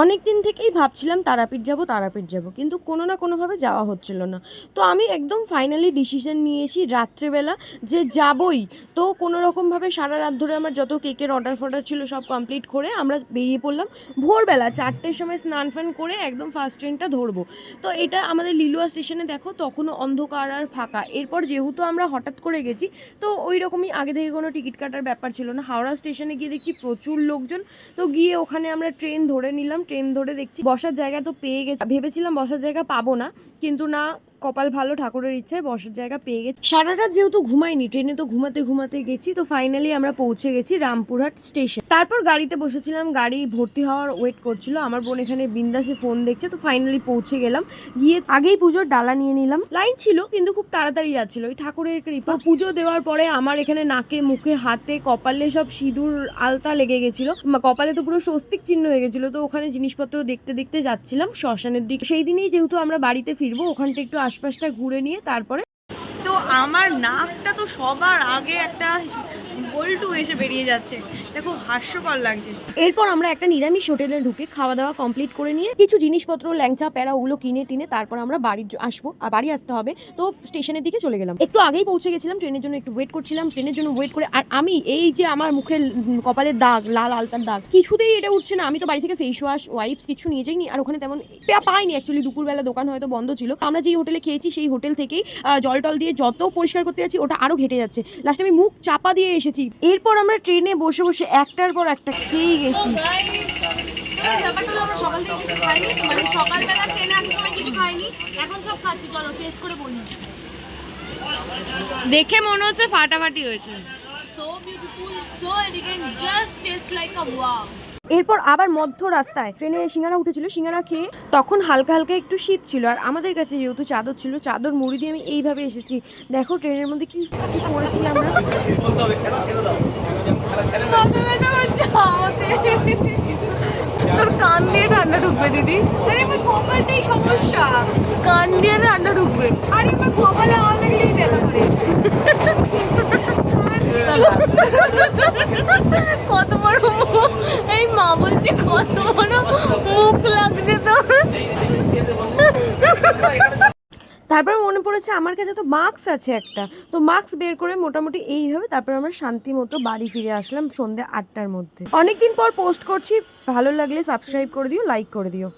অনেক দিন থেকেই ভাবছিলাম তারাপীঠ যাব তারাপীঠ যাব, কিন্তু কোনো না কোনোভাবে যাওয়া হচ্ছিল না। তো আমি একদম ফাইনালি ডিসিশন নিয়েছি রাত্রেবেলা যে যাবই। তো কোনো রকমভাবে সারা রাত ধরে আমার যত কেকের অর্ডার ফর্ডার ছিল সব কমপ্লিট করে আমরা বেরিয়ে পড়লাম ভোরবেলা চারটের সময় স্নান ফান করে একদম ফার্স্ট ট্রেনটা ধরবো। তো এটা আমাদের লিলুয়া স্টেশনে দেখো, তখনও অন্ধকার আর ফাঁকা। এরপর যেহেতু আমরা হঠাৎ করে গেছি, তো ওই রকমই আগে থেকে কোনো টিকিট কাটার ব্যাপার ছিল না। হাওড়া স্টেশনে গিয়ে দেখছি প্রচুর লোকজন। তো গিয়ে ওখানে আমরা ট্রেন ধরে নিলাম। ট্রেন ধরে দেখছি, বসার জায়গা তো পেয়ে গেছে। ভেবেছিলাম বসার জায়গা পাবো না, কিন্তু না কপাল ভালো, ঠাকুরের ইচ্ছায় বসার জায়গা পেয়ে গেছি। সারা রাত যেহেতু ঘুমাইনি, ট্রেনে তো ঘুমাতে ঘুমাতে গেছি, তো ফাইনালি আমরা পৌঁছে গেছি রামপুরহাট স্টেশন তারপর গাড়িতে বসেছিলাম, গাড়ি ভর্তি হওয়ার ওয়েট করছিল, আমার বোন এখানে বিন্দাসে ফোন দেখছে, তো ফাইনালি পৌঁছে গেলাম। গিয়ে আগেই পুজোর ডালা নিয়ে নিলাম। লাইন ছিল, কিন্তু খুব তাড়াতাড়ি যাচ্ছিল, ওই ঠাকুরের কৃপা। পুজো দেওয়ার পরে আমার এখানে নাকে, মুখে, হাতে, কপালে সব সিঁদুর, আলতা লেগে গেছিল। কপালে তো পুরো স্বস্তিক চিহ্ন হয়ে গেছিল, তো ওখানে জিনিসপত্র দেখতে দেখতে যাচ্ছিলাম শ্মশানের দিকে। সেই দিনেই যেহেতু আমরা বাড়িতে ফিরবো, ওখানটা একটু আশপাশটা ঘুরে নিয়ে তারপরে আমার নাকটা তো সবার আগে একটা বল্টু এসে বেরিয়ে যাচ্ছে। দেখো হাস্যকর লাগছে। এরপর আমরা একটা নিরামিষ হোটেলে ঢুকে খাওয়া দাওয়া কমপ্লিট করে নিয়ে কিছু জিনিসপত্র ল্যাংচা প্যারা ওগুলো কিনে টিনে তারপর আমরা বাড়ি আসব। আর বাড়ি আসতে হবে। তো স্টেশনের দিকে চলে গেলাম। একটু আগেই পৌঁছে গেছিলাম ট্রেনের জন্য একটু ওয়েট করছিলাম ট্রেনের জন্য ওয়েট করে আর আমি এই যে আমার মুখের উম, কপালের দাগ লাল আলতার দাগ কিছুতেই এটা উঠছে না। আমি তো বাড়ি থেকে ফেস ওয়াশ ওয়াইপস কিছু নিয়ে যাইনি। আর ওখানে তেমন পাইনি অ্যাকচুয়ালি দুপুরবেলা দোকান হয়তো বন্ধ ছিল। আমরা যেই হোটেলে খেয়েছি সেই হোটেল থেকেই জল টল দিয়ে যত পরিষ্কার করতে যাচ্ছি ওটা আরও ঘেটে যাচ্ছে। লাস্টে আমি মুখ চাপা দিয়ে এসেছি। এরপর আমরা ট্রেনে বসে বসে একটার পর একটা খেয়ে গেছি। মানে সকালবেলা ট্রেনে আসার সময় কিছু খাইনি এখন সব খাচ্ছি চলো টেস্ট করে বলি। দেখে মনে হচ্ছে ফাটাফাটি হয়েছে। So beautiful so elegant just taste like a wow এরপর আবার মধ্য রাস্তায় ট্রেনে সিঙ্গারা উঠেছিল সিঙ্গারা খেয়ে তখন হালকা হালকা একটু শীত ছিল। আর আমাদের কাছে যেহেতু চাদর ছিল চাদর মুড়ি দিয়ে আমি এইভাবে এসেছি। দেখো ট্রেনের মধ্যে কি কি করেছি আমরা। তোর কান দিয়ে ঠান্ডা ঢুকবে দিদি। আরে আমার কপালটাই সমস্যা। কান দিয়ে ঠান্ডা ঢুকবে। আরে আমার কপালে অলরেডি ব্যথা করে কত বড় বলছে, কত বড় মুখ লাগছে তোর। তারপর মনে পড়েছে আমার কাছে তো মাস্ক আছে একটা। তো মাস্ক বের করে মোটামুটি এইভাবে তারপর আমরা শান্তি মতো বাড়ি ফিরে আসলাম সন্ধ্যে আটটার মধ্যে। অনেকদিন পর পোস্ট করছি, ভালো লাগলে সাবস্ক্রাইব করে দিও লাইক করে দিও।